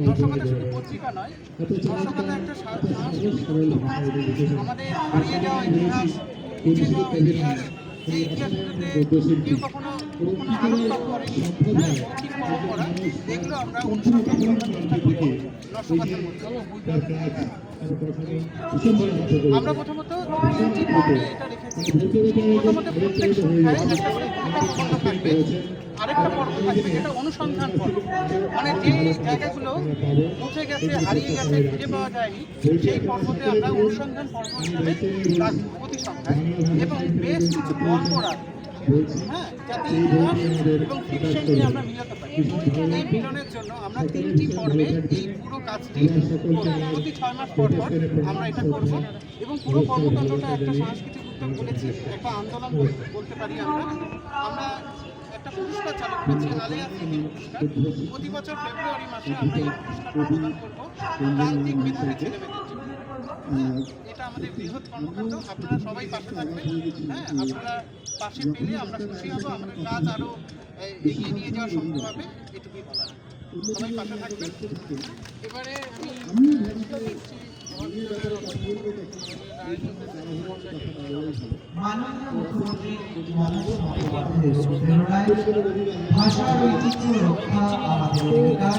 দর্শকতা শুধু পত্রিকা নয় দর্শকতা একটা সা- সাংস্কৃতিক সরল ভাষা এটা লিখেছেন আমাদের হারিয়ে যাওয়া ইতিহাস মুছে যাওয়া ইতিহাস যে ইতিহাসগুলোতে কেউ কখনো কখনো আলোকপাত করেনি। হ্যাঁ এগুলো আমরা অনুসরণ করার চেষ্টা করব আমরা প্রথমত তিনটি পর্বে এটা রেখেছি প্রথমত প্রত্যেক সন্ধ্যায় একটা করে প্রবন্ধ থাকবে। আরেকটা পর্ব থাকবে যেটা অনুসন্ধান পর্ব। মানে যে জায়গাগুলো মুছে গেছে, হারিয়ে গেছে, খুঁজে পাওয়া যায়নি, সেই পর্বতে আমরা অনুসন্ধান পর্ব হিসাবে প্রতি সন্ধ্যায় এবং বেশ কিছু গল্প রাখব হ্যাঁ যাতে ইতিহাস এবং ফিকশনকে আমরা মিলাতে এই মিলনের জন্য আমরা তিনটি পর্বে এই পুরো কাজটি প্রতি ছয় মাস পর আমরা এটা করব এবং পুরো কর্মকাণ্ডটা একটা সাংস্কৃতিক উদ্যোগ বলেছি একটা আন্দোলন বল- বলতে পারি আমরা আমরা একটা পুরস্কার চালু করেছি আলিয়া পুরস্কার প্রতি বছর ফেব্রুয়ারি মাসে আমরা এই পুরস্কার প্রদান করব প্রান্তিক ছেলেমেয়েদের হ্যাঁ, এটা আমাদের বৃহৎ আপনারা সবাই থাকবেন। হ্যাঁ আপনারা পাশে আমরা খুশি আমাদের কাজ আরও এ, এগিয়ে নিয়ে যাওয়া সম্ভব হবে এটুকুই সবাই এবারে মাননীয় মুখ্যমন্ত্রী ভাষার ঐতিহ্য রক্ষা আমাদের অধিকার।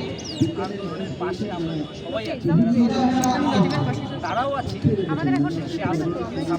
পাশে আমরা সবাই আছি। তারাও আছে। আমাদের এখন সে আনন্দ